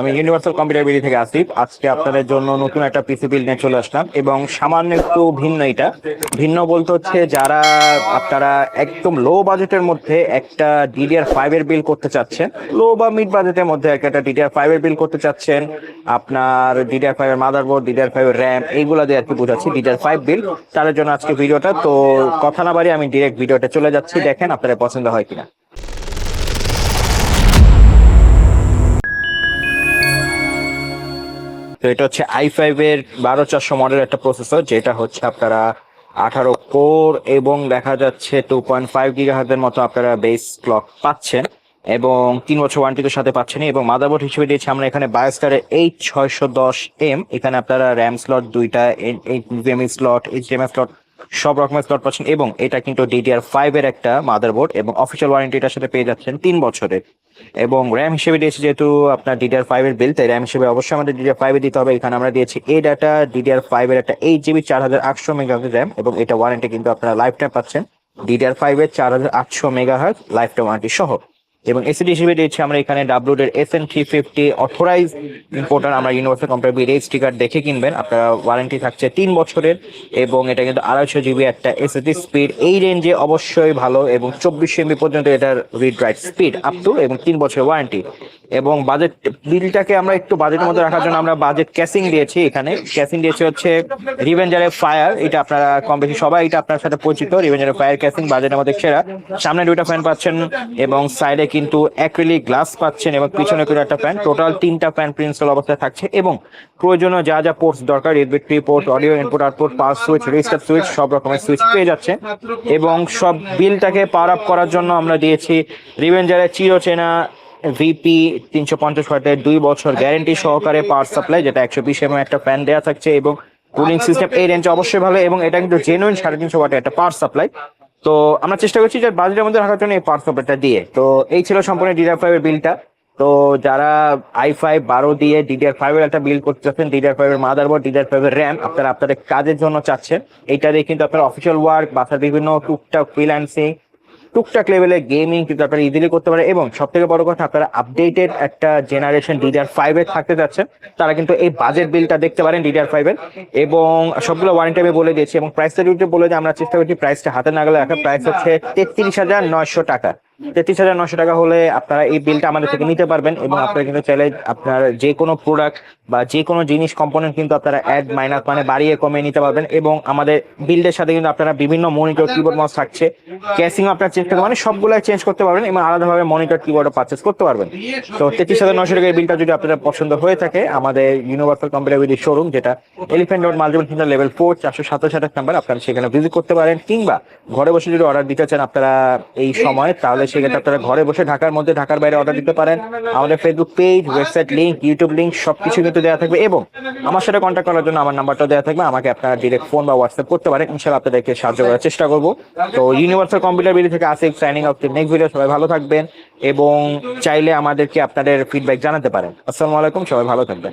আমি universal computer BD থেকে আসিফ। আজকে আপনাদের জন্য নতুন একটা পিসি বিল নিয়ে চলে আসলাম এবং সামান্য একটু ভিন্ন এটা। ভিন্ন বলতে হচ্ছে যারা, আপনারা একদম লো বাজেটের মধ্যে একটা ডিডিআর ফাইভ এর বিল করতে চাচ্ছেন লো বা মিড বাজেটের মধ্যে একটা ডিডিআর ফাইভ এর বিল করতে চাচ্ছেন, আপনার ডিডিআর ফাইভ এর মাদারবোর্ড ডিডিআর ফাইভ এর র্যাম এইগুলো দিয়ে আর কি বোঝাচ্ছি ডিডিআর ফাইভ বিল তাদের জন্য আজকে ভিডিওটা, তো কথা না বাড়ি আমি ডিরেক্ট ভিডিওটা চলে যাচ্ছি। দেখেন আপনাদের পছন্দ হয় কিনা। তো এটা হচ্ছে আই ফাইভ এর বারো চারশো মডেল একটা প্রসেসর যেটা হচ্ছে আপনারা আঠারো কোর এবং দেখা যাচ্ছে টু পয়েন্ট ফাইভ গিগাহার্জের মতো আপনারা বেস ক্লক পাচ্ছেন এবং তিন বছর ওয়ারেন্টির সাথে পাচ্ছেন এবং মাদারবোর্ড হিসেবে দিয়েছি আমরা এখানে বায়োস্টারের এইট ছয়শো দশ এম এখানে আপনারা র্যাম স্লট দুইটা এইচডিএমআই স্লট এইচডিএমআই স্লট সব রকমের স্লট পাচ্ছেন এবং এটা কিন্তু ডিডিআর ফাইভ এর একটা মাদারবোর্ড এবং অফিসিয়াল ওয়ারেন্টি এটার সাথে পেয়ে যাচ্ছেন তিন বছরের। এবং র্যাম হিসেবে দিয়েছে যেহেতু আপনার ডিডিআর ফাইভ এর বিল তাই র্যাম হিসেবে অবশ্যই আমাদের ডিডিআর ফাইভ দিতে হবে। এখানে আমরা দিয়েছি এই ডাটা ডিডিআর ফাইভ এর একটা এইট জিবি চার হাজার আটশো মেগা র্যাম এবং এটা ওয়ারেন্টি কিন্তু আপনারা লাইফ টাইম পাচ্ছেন ডিডিআর ফাইভ এর চার হাজার আটশো mega hertz lifetime warranty সহ। এবং এসিডি হিসেবে দিয়েছি আমরা এখানে ডাব্লুড এর S N three fifty authorise importer আমরা ইউনিভার্সাল কোম্পানি বিল স্টিকার দেখে কিনবেন। আপনারা ওয়ারেন্টি থাকছে তিন বছরের এবং এটা কিন্তু আড়াইশো জিবি একটা এসএসডি স্পিড এই রেঞ্জে অবশ্যই ভালো এবং চব্বিশ এমবি পর্যন্ত এটার read write speed up to এবং তিন বছরের ওয়ারেন্টি এবং বাজেট বিলটাকে আমরা একটু বাজেটের মধ্যে রাখার জন্য আমরা বাজেট ক্যাসিং দিয়েছি এখানে। ক্যাসিং দিয়েছি হচ্ছে রিভেঞ্জারের ফায়ার এটা আপনারা কম বেশি সবাই এটা আপনার সাথে পরিচিত। রিভেঞ্জারের ফায়ার ক্যাসিং বাজেটের মধ্যে সেরা। সামনে দুইটা ফ্যান পাচ্ছেন এবং সাইডে কিন্তু অ্যাক্রিলিক গ্লাস পাচ্ছেন এবং পিছনে কিন্তু একটা ফ্যান টোটাল তিনটা ফ্যান প্রিন্সিপাল অবস্থায় থাকছে এবং প্রয়োজনীয় যা যা পোর্টস দরকার USB three port audio input output power switch register switch সব রকমের সুইচ পেয়ে যাচ্ছে। এবং সব বিলটাকে পার আপ করার জন্য আমরা দিয়েছি রিভেঞ্জারের চিরচেনা ভিপি তিনশো পঞ্চাশ ওয়াটের দুই বছর গ্যারেন্টি সহকারে পাওয়ার সাপ্লাই যেটা একশো বিশ এমএম একটা ফ্যান দেওয়া থাকছে এবং কুলিং সিস্টেম এই রেঞ্জে অবশ্যই ভালো এবং এটা কিন্তু জেনুইন সাড়ে তিনশো ওয়াটের একটা পাওয়ার সাপ্লাই তো আমরা চেষ্টা করছি যে বাজেটের মধ্যে রাখার জন্য এই পাওয়ার সাপ্লাইটা দিয়ে। তো এই ছিল সম্পূর্ণ ডিডিআর ফাইভের বিলটা তো যারা আই ফাইভ বারো দিয়ে ডিডিআর ফাইভ এর একটা বিল করতে চাচ্ছেন ডিডিআর ফাইভ এর মাদারবোর্ড ডিডিআর ফাইভ এর র্যাম আপনারা আপনাদের কাজের জন্য চাচ্ছেন, এইটা দিয়ে কিন্তু আপনার অফিসিয়াল ওয়ার্ক বাসার বিভিন্ন টুকটাক ফ্রিল্যান্সিং টুকটাক লেভেলে গেমিং কিন্তু আপনারা ইজিলি করতে পারে এবং সব থেকে বড় কথা, আপনারা আপডেটেড একটা জেনারেশন ডিডিআর ফাইভ এর থাকতে যাচ্ছেন। তারা কিন্তু এই বাজেট বিলটা দেখতে পারেন ডিডিআর ফাইভ এর। এবং সবগুলো ওয়ারেন্টি আমি বলে দিয়েছি এবং প্রাইসটা যদি বলে যে আমরা চেষ্টা করছি প্রাইসটা হাতে না গেলে একটা প্রাইস হচ্ছে তেত্রিশ হাজার নয়শো টাকা। তেত্রিশ হাজার নশো টাকা হলে আপনারা এই বিলটা আমাদের থেকে নিতে পারবেন এবং আপনারা কিন্তু চাইলে আপনার যে কোনো প্রোডাক্ট বা যে কোনো জিনিস কম্পোনেন্ট কিন্তু আপনারা অ্যাড মাইনাস মানে বাড়িয়ে কমিয়ে নিতে পারবেন এবং আমাদের বিল্ডের সাথে কিন্তু আপনারা বিভিন্ন মনিটর কিবোর্ড মাউস থাকছে। ক্যাসিং আপনার চেঞ্জ করতে পারেন সবগুলো চেঞ্জ করতে পারবেন এবং আলাদাভাবে মনিটর কিবোর্ডও পারচেস করতে পারবেন। তো তেত্রিশ হাজার নশো টাকার বিলটা যদি আপনাদের পছন্দ হয়ে থাকে, আমাদের ইউনিভার্সাল কম্পিউটার শোরুম যেটা elephant road multiple centre level four চারশো সাতাশ নাম্বার আপনারা সেখানে ভিজিট করতে পারেন, কিংবা ঘরে বসে যদি অর্ডার দিতে চান আপনারা এই সময়, তাহলে সেক্ষেত্রে আপনারা ঘরে বসে ঢাকার মধ্যে ঢাকার বাইরে অর্ডার দিতে পারেন। আমাদের Facebook page website link YouTube link সবকিছু কিন্তু দেওয়া থাকবে এবং আমার সাথে কন্ট্যাক্ট করার জন্য আমার নাম্বারটা দেওয়া থাকবে। আমাকে আপনারা ডিরেক্ট ফোন বা হোয়াটসঅ্যাপ করতে পারেন। ইনশাআল্লাহ আপনাদেরকে সাহায্য করার চেষ্টা করব। তো ইউনিভার্সাল কম্পিউটার বিডি থেকে Asif signing off the next video সবাই ভালো থাকবেন এবং চাইলে আমাদেরকে আপনাদের ফিডব্যাক জানাতে পারেন। আসসালামু আলাইকুম, সবাই ভালো থাকবেন।